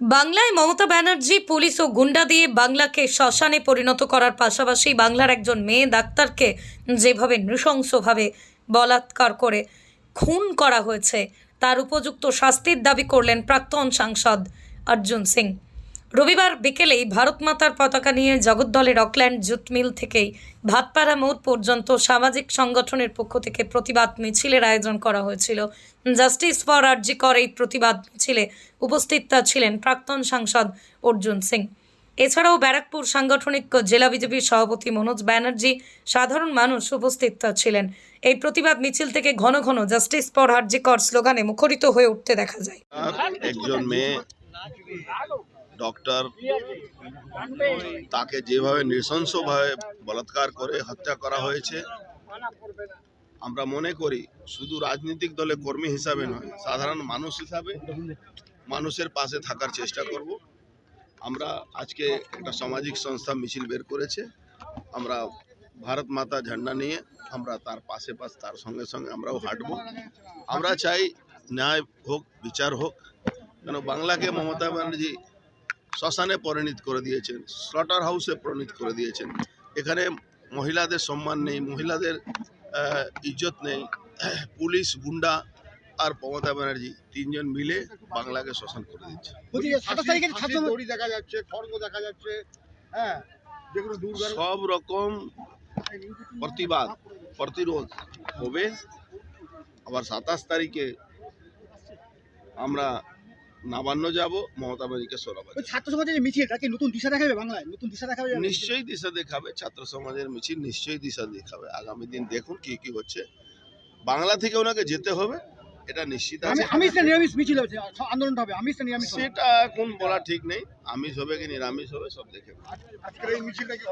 বাংলায় মমতা ব্যানার্জি, পুলিশ ও গুন্ডা দিয়ে বাংলাকে শ্মশানে পরিণত করার পাশাপাশি বাংলার একজন মেয়ে ডাক্তারকে যেভাবে নৃশংসভাবে বলাৎকার করে খুন করা হয়েছে, তার উপযুক্ত শাস্তির দাবি করলেন প্রাক্তন সাংসদ অর্জুন সিং। রবিবার বিকেলেই ভারত মাতার পতাকা নিয়ে জগদ্দলের অকল্যান্ড জুট মিল থেকেই ভাতপাড়া মোড় পর্যন্ত সামাজিক সংগঠনের পক্ষ থেকে প্রতিবাদ মিছিলের আয়োজন করা হয়েছিল। জাস্টিস ফর আরজি কর এই প্রতিবাদ মিছিলে উপস্থিত ছিলেন প্রাক্তন সাংসদ অর্জুন সিং। এছাড়াও ব্যারাকপুর সাংগঠনিক জেলা বিজেপির সভাপতি মনোজ ব্যানার্জি, সাধারণ মানুষ উপস্থিত ছিলেন। এই প্রতিবাদ মিছিল থেকে ঘন ঘন জাস্টিস ফর আরজি কর স্লোগানে মুখরিত হয়ে উঠতে দেখা যায়। ডক্টর তাকে যেভাবে নৃশংসভাবে বলাৎকার করে হত্যা করা হয়েছে, আমরা মনে করি শুধু রাজনৈতিক দলে কর্মী হিসাবে নয়, সাধারণ মানুষ হিসাবে মানুষের পাশে থাকার চেষ্টা করব। আমরা আজকে একটা সামাজিক সংস্থা মিছিল বের করেছে, আমরা ভারত মাতা ঝান্ডা নিয়ে আমরা তার পাশে পাশ, তার সঙ্গে সঙ্গে আমরাও হাঁটবো। আমরা চাই ন্যায় হোক, বিচার হোক। কেন বাংলাকে মমতা ব্যানার্জি শ্মশানে পরিণত করে দিয়েছেন স্লটার হাউসে পরিণত করে দিয়েছেন। এখানে মহিলাদের সম্মান নেই মহিলাদের ইজ্জত নেই। পুলিশ গুন্ডা আর মমতা ব্যানার্জি তিনজন মিলে বাংলাকে শ্মশান করে দিচ্ছে। দেখা যাচ্ছে খড়গ দেখা যাচ্ছে হ্যাঁ যেগুলো সব রকম প্রতিবাদ প্রতিরোধ হবে। আবার সাতাশ তারিখে আমরা নবান্ন যাব মমতা ব্যানার্জিকে সরাবো ছাত্র সমাজের যে মিছিল তাকে নতুন দিশা দেখাবে বাংলায়? নতুন দিশা দেখাবে নিশ্চয়ই দিশা দেখাবে ছাত্র সমাজের মিছিল নিশ্চয়ই দিশা দেখাবে। আগামী দিন দেখুন কি কি হচ্ছে। বাংলা থেকে ওনাকে যেতে হবে এটা নিশ্চিত আছে আমিষ না নিরামিষ মিছিল হচ্ছে আন্দোলনটা হবে আমিষ না নিরামিষ? সেটা এখন বলা ঠিক নেই আমিষ হবে কি নিরামিষ হবে সব দেখে নেব। আজকের এই মিছিলটা কি